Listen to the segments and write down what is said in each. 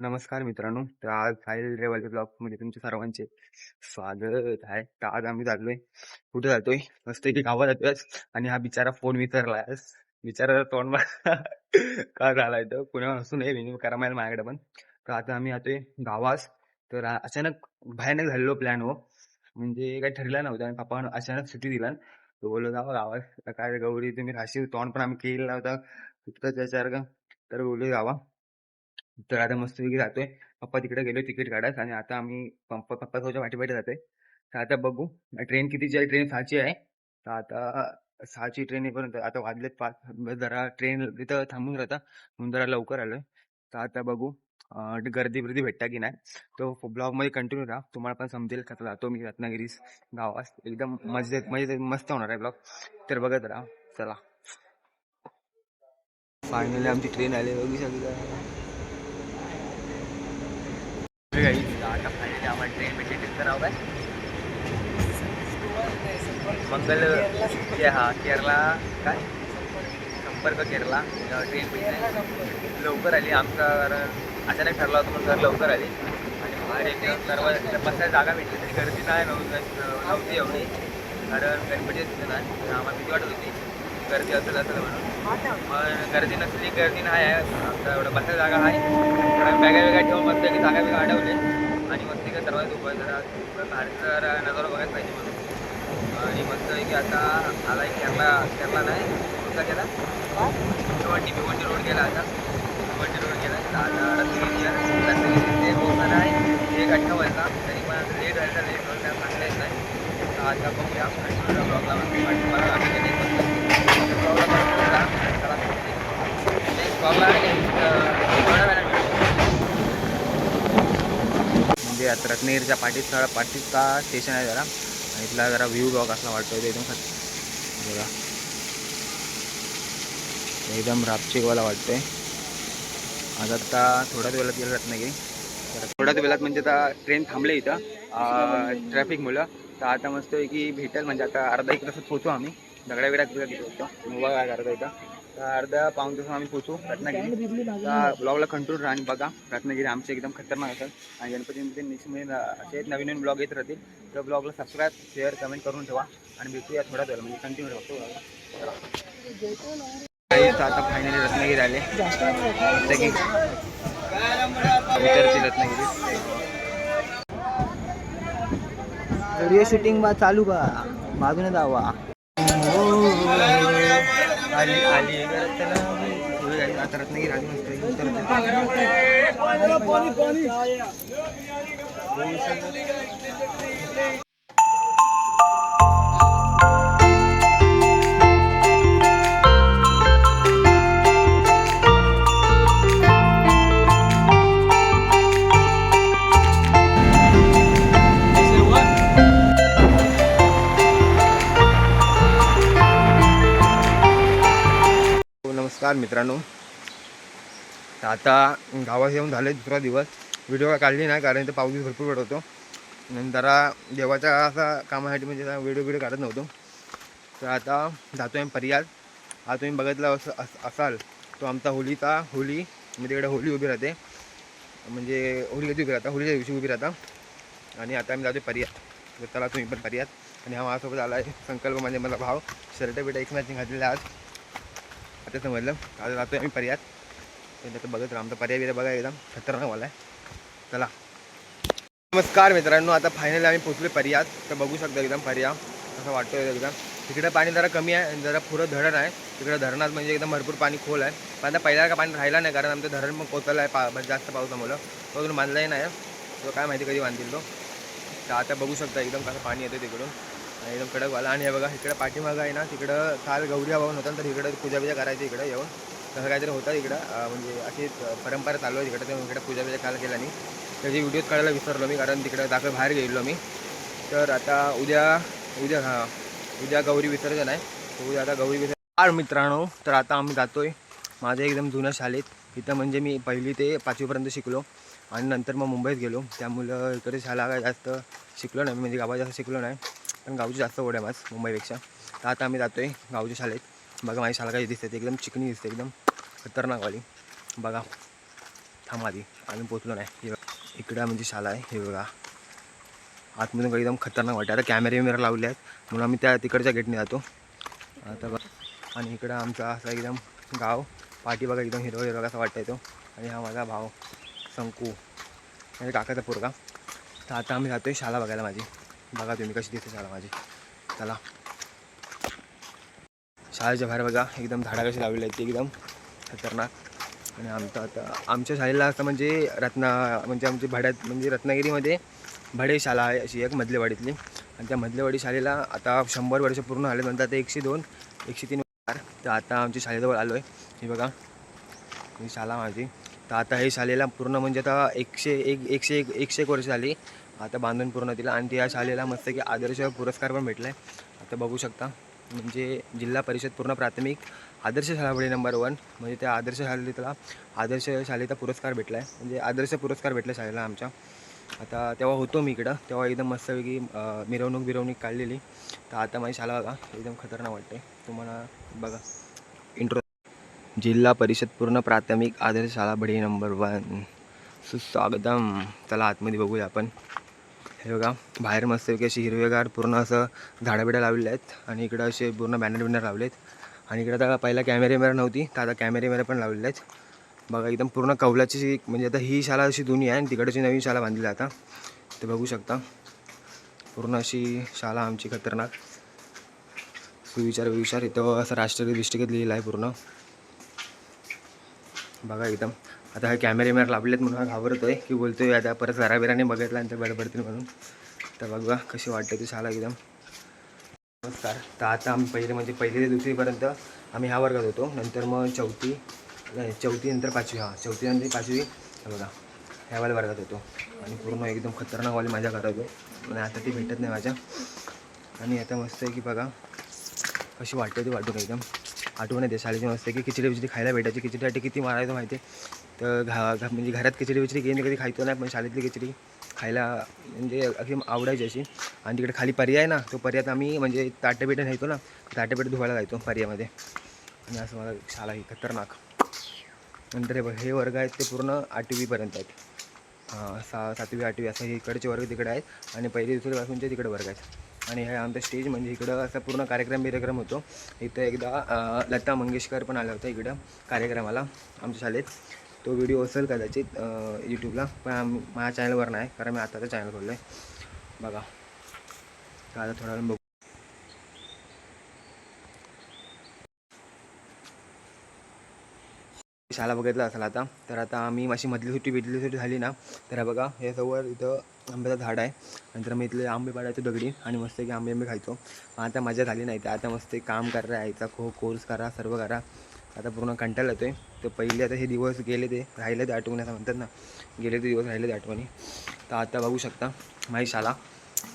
नमस्कार मित्रांनो. तर आज फाईल रेवाले ब्लॉगमध्ये तुमच्या सर्वांचे स्वागत आहे. तर आज आम्ही चाललोय कुठे जातोय? मस्त की गावात जातोय आणि हा बिचारा फोन विसरलाय बिचारा तोंड का झालाय तर पुन्हा असून नये रिन्यू करा मला माझ्याकडे पण. तर आता आम्ही जातोय गावास. तर अचानक भयानक झालेलो प्लॅन हो. म्हणजे काही ठरला नव्हतं आणि पप्पा अचानक सुट्टी दिला. तो बोललो जावा गावात काय गौरी तुम्ही राशी तोंड पण आम्ही केलेला होता सुटका त्याच्यावर का तर बोललो जावा. तर आता मस्तपैकी जातोय. पप्पा तिकडे गेलो तिकीट काढायला आणि आता आम्ही पप्पा पप्पा थोड्या वाटी वाटी जातोय. तर आता बघू ट्रेन कितीची आहे? ट्रेन सहाची आहे. तर आता सहाची ट्रेन येईपर्यंत आता वाजलेत पाच जरा ट्रेन तिथं थांबून राहता म्हणून जरा लवकर आलोय. तर आता बघू गर्दी बिर्दी भेटता की नाही? तो ब्लॉगमध्ये कंटिन्यू राहा तुम्हाला पण समजेल कसं जातो मी रत्नागिरीस गावात एकदम मजेत मजेत मस्त होणार आहे ब्लॉग. तर बघत राहा चला. फायनली आमची ट्रेन आली बघू शकता. आता फायनली आम्हाला ट्रेन भेटली करावं काय? मंगल के हा केरला काय? संपर्क केरला ट्रेन भेटली लवकर आली आमचा कारण अचानक ठरला होता म्हणून घर लवकर आली. आणि बाहेर एकदम सर्व बसायला जागा भेटली तरी गर्दी नाही नव्हती एवढी. कारण गणपती सीझन आम्हाला भीती वाटत होती. गर्दी असेल असेल म्हणून पण गर्दी नसली गर्दी नाही आहे. आमचा एवढं बसायला जागा आहे बॅगा वेगळ्या ठेवून मस्त की जागा वेगळ्या अडवले आणि मस्त की सर्वात उभं जरा बाहेरचा नजारा बघायला पाहिजे म्हणून. आणि मस्त की आता आलाय केरला केरला नाही. कुठला केला भिवंडी भिवंडी रोड गेला आता भिवंडी रोड गेला तर आता रत्नागिरी रत्नागिरी ते पोहोचणार आहे एक अठ्ठावन्नला तरी पण लेट व्हायचा लेट होईल काय सांगता येत नाही तर आता बघूया ब्लॉगला मला आम्ही गेले ब्लॉगला बघा चला नेक्स्ट ब्लॉगला थोड्या वेळाने म्हणजे आता पाठीत थोडा पाठीचा स्टेशन आहे जरा. आणि इथला जरा व्ह्यू ब्लॉक असला वाटतो एकदम खत बघा. एकदम रापचिकवाला वाटतंय. आज आता थोड्याच वेळात गेलं रत्नागिरी. तर थोड्याच वेळात म्हणजे आता ट्रेन थांबले इथं. ट्रॅफिकमुळं तर आता मस्त की भेटेल. म्हणजे आता अर्धा एक तासात पोहोचू आम्ही. दगड्या वेळात गेलो होतो. मोबाईल काय करता इथं अर्धा पाऊन तास आम्ही पोहोचू रत्नागिरी. तर ब्लॉगला कंट्रोल राहा आणि बघा. रत्नागिरी आमचे एकदम खतरनाक असतात. आणि गणपतीमध्ये नेक्स्टमध्ये असे नवीन नवीन ब्लॉग येत राहतील. तर ब्लॉगला सबस्क्राईब शेअर कमेंट करून ठेवा. आणि भेटूया थोडा वेळ म्हणजे कंटिन्यू ठेवतो आता. फायनली रत्नागिरी आले. रत्नागिरी. व्हिडिओ शूटिंग बा चालू बा. बाजूने जावा. आली आली. आता रत्नागिरी आली मस्त नमस्कार मित्रांनो. तर आता गावात येऊन झाले दुसरा दिवस. व्हिडिओ काय काढली नाही कारण ते पाऊस भरपूर पडत होतो. जरा देवाच्या असा कामासाठी म्हणजे व्हिडिओ व्हिडिओ काढत नव्हतो. तर आता जातो आहे पर्याय हा तुम्ही बघितला असं अस- असाल तो आमचा होलीचा होली. म्हणजे तिकडे होली उभी राहते. म्हणजे होली कधी उभी राहता? होलीच्या दिवशी उभी राहता. आणि आता आम्ही जातो पर्यात तर चला तुम्ही पण पर्यात आणि हा माझ्यासोबत आला आहे संकल्प म्हणजे मला भाव. शर्ट बिट एक मॅचिंग घातलेला आज. आता समजलं. आता जातो आम्ही पर्यात तर बघत राहतो पर्याय बिर्या बघा एकदम. खतरनाक वाला आहे. चला. नमस्कार मित्रांनो आता फायनली आम्ही पोचलो पर्यात तर बघू शकतो एकदम पर्या असं वाटतं एकदम. तिकडं पाणी जरा कमी आहे आणि जरा पुरं धरण आहे. तिकडे धरणात म्हणजे एकदम भरपूर पाणी खोल आहे. पण आता पहिल्या का पाणी राहिला नाही कारण आमचं धरण पण कोसळलं आहे पा जास्त पावसामुळं तो अजून बांधलाही नाही तो काय माहिती कधी बांधतील तो. तर आता बघू शकता एकदम कसं पाणी येतं तिकडून. एकदम कडकवाला. आणि हे बघा इकडे पाठीमागं आहे ना तिकडं काल गौरी हवन होता तर इकडं पूजा बिजा करायची इकडं येऊन. तसं काहीतरी होतं इकडं. म्हणजे अशी परंपरा चालू आहे तिकडं तर इकडे पूजा बिजा काल केला नाही. त्याची व्हिडिओज काढायला विसरलो मी कारण तिकडं दाखल बाहेर गेलो मी. तर आता उद्या उद्या हां उद्या गौरी विसर्जन आहे. तर उद्या आता गौरी विसर्जन. मित्रांनो तर आता आम्ही जातो आहे माझ्या एकदम जुन्या शाळेत. इथं म्हणजे मी पहिली ते पाचवीपर्यंत शिकलो. आणि नंतर मग मुंबईत गेलो. त्यामुळं इकडे शाळा काय जास्त शिकलो नाही. म्हणजे गावात जास्त शिकलो नाही. कारण गावची जास्त ओढ आहे माझ मुंबईपेक्षा. तर आता आम्ही जातो आहे गावच्या शाळेत. बघा माझी शाळा काही दिसते एकदम चिकनी दिसते एकदम खतरनाकवाली. बघा थांबा आधी आम्ही पोचलो नाही. इकडं म्हणजे शाळा आहे हे बघा. आतमधून एकदम खतरनाक वाटते. आता कॅमेरे वगैरे लावले आहेत म्हणून आम्ही त्या तिकडच्या गेटने जातो. आता बघा. आणि इकडं आमचा असा एकदम गाव पाठी बघा एकदम हिरवा हिरवा कसा वाटतं तो. आणि हा माझा भाव शंकू म्हणजे काकाचा पोरगा. तर आता आम्ही जातो आहे शाळा बघायला माझी. बघा तुम्ही कशी दिसते शाळा माझी. चला. शाळेच्या बाहेर बघा एकदम झाडं कशी लावलेली आहेत ती एकदम खतरनाक. आणि आमचं आता आमच्या शाळेला असं म्हणजे रत्ना म्हणजे आमची भाड्यात म्हणजे रत्नागिरीमध्ये भाडे शाळा आहे अशी एक मधलेवाडीतली. आणि त्या मधलेवाडी शाळेला आता शंभर वर्ष पूर्ण झाले नंतर आता एकशे दोन एकशे तीन चार तर आता आमच्या शाळेजवळ आलो आहे हे बघा. ही शाळा माझी. तर आता हे शाळेला पूर्ण म्हणजे आता एकशे एक एकशे एक एकशे एक वर्ष झाली. आता बांधून पूर्ण तिला आणि त्या शाळेला मस्त की आदर्श पुरस्कार पण भेटला आहे आता बघू शकता. म्हणजे जिल्हा परिषद पूर्ण प्राथमिक आदर्श शाळावळी नंबर वन. म्हणजे त्या आदर्श शाळेला आदर्श शाळेचा पुरस्कार भेटला आहे म्हणजे आदर्श पुरस्कार भेटला शाळेला आमच्या. आता तेव्हा होतो मी इकडं. तेव्हा एकदम मस्तपैकी मिरवणूक बिरवणूक काढलेली. तर आता माझी शाळा बघा एकदम खतरनाक वाटते तुम्हाला बघा. इंट्रो जिल्हा परिषद पूर्ण प्राथमिक आदर्श शाळा बडी नंबर वन. सुस्वागतम. चला आतमध्ये बघूया आपण. हे बघा बाहेर मस्तपैकी अशी हिरवेगार पूर्ण असं झाडं बिडं लावलेले आहेत आणि इकडं असे पूर्ण बॅनर बिनर लावले आहेत आणि इकडं आता पहिला कॅमेरेमेरा नव्हती तर आता कॅमेरेमेरा पण लावलेले आहेत. बघा एकदम पूर्ण कौलाची म्हणजे आता ही शाळा अशी जुनी आहे आणि तिकडची नवीन शाळा बांधली आहे आता. ते बघू शकता. पूर्ण अशी शाळा आमची खतरनाक. सुविचार विचार इथं असं राष्ट्रीय दृष्टिकेत लिहिलं आहे पूर्ण. बघा एकदम. आता हे कॅमेरे लाभलेत लावलेत म्हणून हा घाबरतोय. की बोलतोय आता परत घराबिराने बघितला आणि ते बडबडतील म्हणून. तर बघा कशी वाटते ती शाळा एकदम. नमस्कार. तर आता आम्ही पहिले म्हणजे पहिली ते दुसरीपर्यंत आम्ही ह्या वर्गात होतो. नंतर मग चौथी नाही चौथी नंतर पाचवी हां चौथी नंतर पाचवी. बघा बघा ह्यावाल्या वर्गात होतो. आणि पूर्ण एकदम खतरनाकवाली माझ्या करत होतो. आणि आता ती भेटत नाही माझ्या. आणि आता मस्त आहे की बघा कशी वाटते ती वाटून एकदम. आठवण येते. शाळेची मस्त आहे की खिचडी विचडी खायला भेटायची. खिचडीसाठी किती मारायचं माहिती आहे? तर घा घा- म्हणजे घरात खिचडी बिचडी गेली कधी खायचो नाही पण शाळेतली खिचडी खायला म्हणजे अगदी आवडायची अशी. आणि तिकडे खाली पर्याय ना तो पर्यायात आम्ही म्हणजे ताटेपेटं न्यायचो ना ताटेपेटं धुवायला जायचो पर्यायमध्ये. आणि असं मला शाळा ही खतरनाक. नंतर हे बघ हे वर्ग आहेत ते पूर्ण आठवीपर्यंत आहेत. हां सहा सातवी आठवी असं हे इकडचे वर्ग तिकडे आहेत. आणि पहिली दुसरी पासूनचे तिकडे वर्ग आहेत. आणि हे आमचं स्टेज म्हणजे इकडं असा पूर्ण कार्यक्रम बिर्यक्रम होतो. इथं एकदा लता मंगेशकर पण आला होता इकडं कार्यक्रमाला आमच्या शाळेत. तो व्हिडिओ असेल कदाचित यूट्यूबला पण माझ्या चॅनलवर नाही कारण मी आताचं चॅनल खोललं आहे बघा. आता थोडा वेळ बघू. शाळा बघितला असाल आता तर आता आम्ही माझी मधली सुट्टी बिटली सुट्टी झाली ना तर बघा हे समोर इथं आंब्याचं झाड आहे. नंतर मी इथले आंबे पाडायचो दगडी आणि मस्त की आंबे आंबे खायचो. आता मजा झाली नाही तर आता मस्त काम करा यायचा खो कोर्स करा सर्व करा. आता पूर्ण कंटाळा आहे तर पहिले आता हे दिवस गेले ते राहिले ते आठवणी असं म्हणतात ना गेले ते दिवस राहिले ते आठवणी. तर आता बघू शकता माझी शाळा.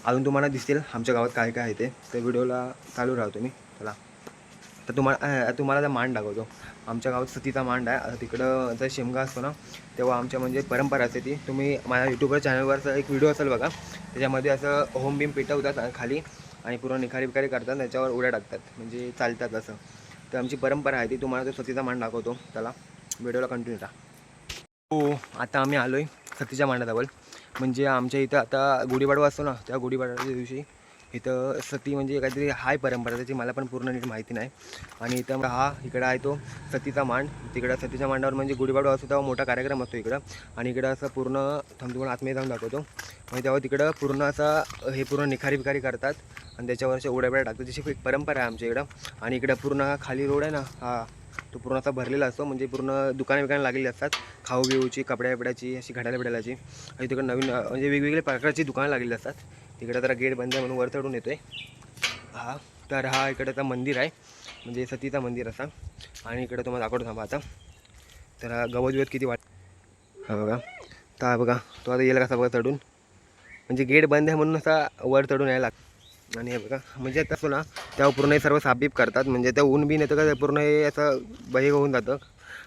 अजून तुम्हाला दिसतील आमच्या गावात काय काय आहे ते. तर व्हिडिओला चालू राहतो मी. चला. तर तुम्हाला तुम्हाला त्या मांड दाखवतो. आमच्या गावात सतीचा मांड आहे. आता तिकडं जर शिमगा असतो ना तेव्हा आमच्या म्हणजे परंपरा असते ती. तुम्ही माझ्या यूट्यूबवर चॅनलवर एक व्हिडिओ असेल बघा. त्याच्यामध्ये असं होम बीम पेटवतात खाली आणि पूर्ण निखारी बिखारी करतात त्याच्यावर उड्या टाकतात. म्हणजे चालतात असं. तर आमची परंपरा आहे ती. तुम्हाला तो सतीचा मांड दाखवतो. त्याला व्हिडिओला कंटिन्यू राहा हो आता आम्ही आलो आहे सतीच्या मांडाजवळ. म्हणजे आमच्या इथं आता गुढीपाडवा असतो ना त्या गुढीपाडव्याच्या दिवशी इथं सती म्हणजे काहीतरी हाय परंपरा त्याची मला पण पूर्ण नीट माहिती नाही. आणि इथं हा इकडं आहे तो सतीचा मांड. तिकडं सतीच्या मांडावर म्हणजे गुढीपाडवा असतो तेव्हा मोठा कार्यक्रम असतो इकडं. आणि इकडं असं पूर्ण थांब तुम्हाला आतमध्ये जाऊन दाखवतो. म्हणजे तेव्हा तिकडं पूर्ण असा हे पूर्ण निखारी बिखारी करतात. आणि त्याच्यावर अशा उड्या टाकतात. जशी एक परंपरा आहे आमच्या इकडं. आणि इकडं पूर्ण खाली रोड आहे ना हा तो पूर्ण असा भरलेला असतो. म्हणजे पूर्ण दुकानं विकानं लागलेली असतात. खाऊ बिऊची कपड्या बिड्याची अशी घड्याला बिड्यालाची आणि तिकडे नवीन म्हणजे वेगवेगळ्या प्रकारची दुकानं लागलेली असतात. तिकडे जरा गेट बंद आहे म्हणून वर चढून येतोय. हा तर हा इकडचा मंदिर आहे. म्हणजे सतीचा मंदिर असा. आणि इकडे तुम्हाला दाखवतो थांबा आता. तर गवत बिवत किती वाट हा बघा. तर हा बघा तो आता येईल कसा बघा चढून. म्हणजे गेट बंद आहे म्हणून असा वर चढून यायला लागतं आणि हे बघा म्हणजे तसं ना त्या पूर्ण सर्व साबीब करतात. म्हणजे त्या ऊन बिन येतं का ते पूर्ण हे असं बहे होऊन जातं.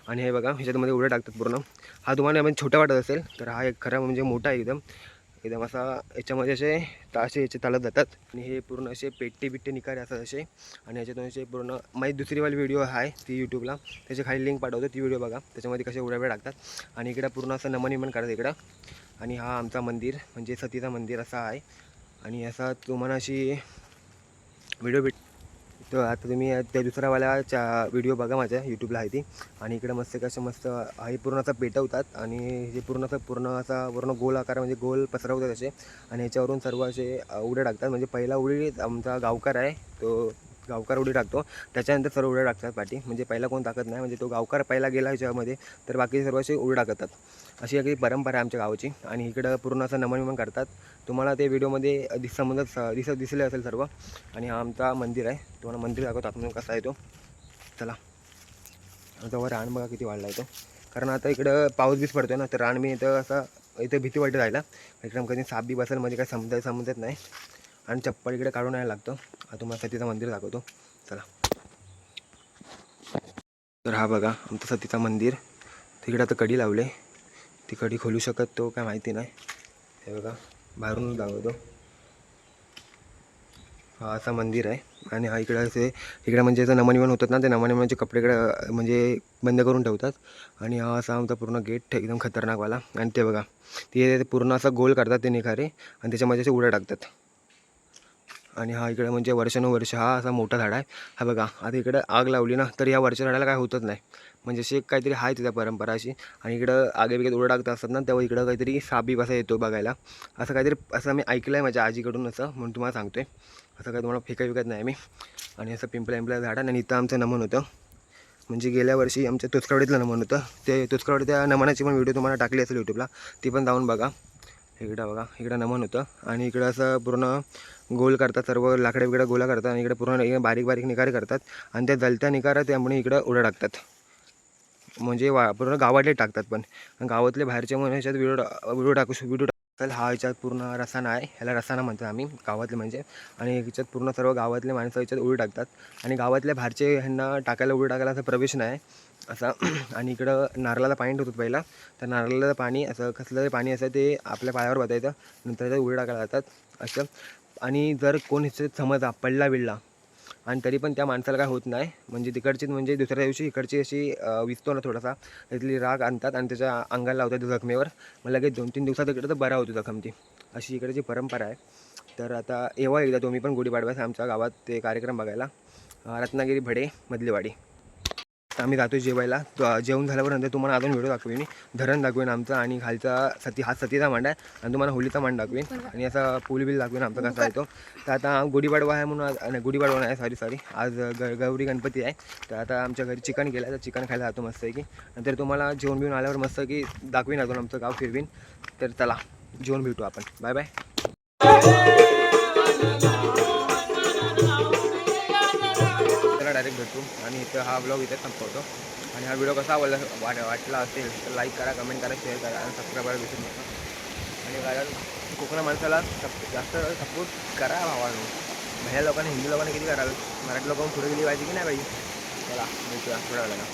आणि हे बघा ह्याच्यामध्ये उड्या टाकतात पूर्ण. हा तुम्हाला म्हणजे छोटा वाटत असेल तर हा एक खरा म्हणजे मोठा आहे एकदम. एकदम असा याच्यामध्ये असे तासे याचे चालत जातात. आणि हे पूर्ण असे पेट्टे बिट्टे निकारे असतात असे. आणि याच्यातून असे पूर्ण माझी दुसरीवाली व्हिडिओ आहे ती यूट्यूबला त्याची खाली लिंक पाठवतो ती व्हिडिओ बघा. त्याच्यामध्ये कसे उड्या वेळ टाकतात आणि इकडं पूर्ण असं नमन विमन करतात इकडं. आणि हा आमचा मंदिर म्हणजे सतीचा मंदिर असा आहे. आणि असा तुम्हाला अशी व्हिडिओ भेट तर आता तुम्ही त्या दुसऱ्यावाल्याच्या व्हिडिओ बघा माझ्या यूट्यूबला आहे ती. आणि इकडे मस्त कसं मस्त हे पूर्ण असं पेटवतात आणि हे पूर्ण असं पूर्ण असा पूर्ण गोल आकार म्हणजे गोल पसरवतात असे. आणि ह्याच्यावरून सर्व असे उड्या टाकतात. म्हणजे पहिला उडी आमचा गावकार आहे तो गावकार उडी टाकतो. त्याच्यानंतर सर्व उड्या टाकतात पाठी. म्हणजे पहिला कोण टाकत नाही म्हणजे तो गावकार पहिला गेला ह्याच्यामध्ये तर बाकी सर्व असे उडी टाकतात. अशी एक परंपरा आहे आमच्या गावाची. आणि इकडं पूर्ण असं नमनविमन करतात. तुम्हाला ते व्हिडिओमध्ये दिस समजत दिसत दिसले असेल सर्व. आणि हा आमचा मंदिर आहे. तुम्हाला मंदिर दाखवतो. आपण कसा आहे तो. चला. आता वर रान बघा किती वाढला आहे तो. कारण आता इकडं पाऊस बीस पडतो ना तर रान मी इथं असं इथं भीती वाटत राहिला इकडं कधी साप बी बसेल म्हणजे काय समजाय समजत नाही. आणि चप्पल इकडे काढून यायला लागतं. आता तुम्हाला सतीचं मंदिर दाखवतो. चला. तर हा बघा आमचं सतीचं मंदिर. तिकडे आता कडी लावले. ती कडी खोलू शकत तो काय माहिती नाही. हे बघा बाहेरून दाखवतो. हा असा मंदिर आहे. आणि हा इकडं असे इकडे म्हणजे असं नमनिवन होतात ना ते नमनिवनचे कपडे इकडे म्हणजे बंद करून ठेवतात. आणि हा असा आमचा पूर्ण गेट एकदम खतरनाकवाला. आणि ते बघा ते पूर्ण असं गोल करतात ते निखारे. आणि त्याच्यामध्ये असे उड्या टाकतात. आणि हा इकडे म्हणजे वर्षानुवर्ष हा असा मोठा झाड आहे. हा बघा आता इकडं आग लावली ना तर या वर्षा झाडाला काय होतच नाही. म्हणजे अशी एक काहीतरी आहे तिथं परंपरा अशी. आणि इकडं आगेबिगेत उडं टाकत असतात ना तेव्हा इकडं काहीतरी साबी असा येतो बघायला. असं काहीतरी असं मी ऐकलं आहे माझ्या आजीकडून असं म्हणून तुम्हाला सांगतो आहे असं काही तुम्हाला फेका विकत नाही मी. आणि असं पिंपल्या पिंपल्या झाड आणि इथं आमचं नमन होतं. म्हणजे गेल्या वर्षी आमच्या तुचकावडीतलं नमन होतं. ते तुचकावडी त्या नमनाची पण व्हिडिओ तुम्हाला टाकली असेल यूट्यूबला ती पण जाऊन बघा. इकडं बघा इकडं नमन होतं. आणि इकडं असं पूर्ण गोल करतात सर्व लाकडे बिकडे गोला करतात आणि इकडे पूर्ण बारीक बारीक निकारे करतात. आणि त्या जलत्या निकारा त्यामुळे इकडं उड्या टाकतात. म्हणजे वा पूर्ण गावातले टाकतात पण. गावातले बाहेरचे म्हणून ह्याच्यात व्हिडिओ व्हिडिओ टाकू व्हिडिओ टाकाल हा ह्याच्यात पूर्ण रसाना आहे ह्याला रसाना म्हणतो आम्ही गावातले म्हणजे. आणि ह्याच्यात पूर्ण सर्व गावातले माणसं ह्याच्यात उडी टाकतात. आणि गावातल्या बाहेरचे ह्यांना टाकायला उडी टाकायला असा प्रवेश नाही. असा आणि इकडं नारळाला पाणी ठेवतो पहिला. तर नारळाला पाणी असं कसलं तरी पाणी असं ते आपल्या पायावर बसायचं नंतर ते उडी टाकायला जातात असं. आणि जर कोण ह्याच्यात समजा पडला बिडला आणि तरी पण त्या माणसाला काय होत नाही. म्हणजे तिकडची म्हणजे दुसऱ्या दिवशी इकडची अशी अं, विजतो ना थोडासा. त्यातली राग आणतात आणि त्याच्या अंगाला लावतात जखमेवर. मग लगेच दोन तीन दिवसात इकडे तर बरा होतो जखम ती अशी इकडची परंपरा आहे. तर आता येवा एकदा तुम्ही पण गुढीपाडव्यास आमच्या गावात ते कार्यक्रम बघायला. रत्नागिरी भडे मधलीवाडी. तर आम्ही जातो जेवायला. जेवण झाल्यावर नंतर तुम्हाला अजून व्हिडिओ दाखवेन. धरण दाखवेन आमचा आणि खालचा सती हा सतीचा मांड आहे. आणि तुम्हाला होलीचा मांड दाखवेन. आणि असा पूल बिल दाखवेन आमचा कसा आहे तो तर आता गुढीपाडवा आहे म्हणून आज नाही गुढीपाडवा नाही सॉरी सॉरी आज ग गौरी गणपती आहे. तर आता आमच्या घरी चिकन केलं तर चिकन खायला जातो मस्त की नंतर तुम्हाला जेवण बिवून आल्यावर मस्त की दाखवीन अजून आमचं गाव फिरवीन. तर चला जेवण भेटू आपण. बाय बाय भेटू आणि इथं हा ब्लॉग इथे संपवतो. आणि हा व्हिडिओ कसा आवडला वाट वाटला असेल तर लाईक करा कमेंट करा शेअर करा आणि सबस्क्राईब करायला विसरू नका. आणि कारण कोकण माणसाला सप जास्त सपोर्ट करा भावानो. ह्या लोकांनी हिंदू लोकांनी किती कराल मराठी लोकांना पुढे गेली पाहिजे की नाही पाहिजे? चला भेटूया थोड्या वेळेला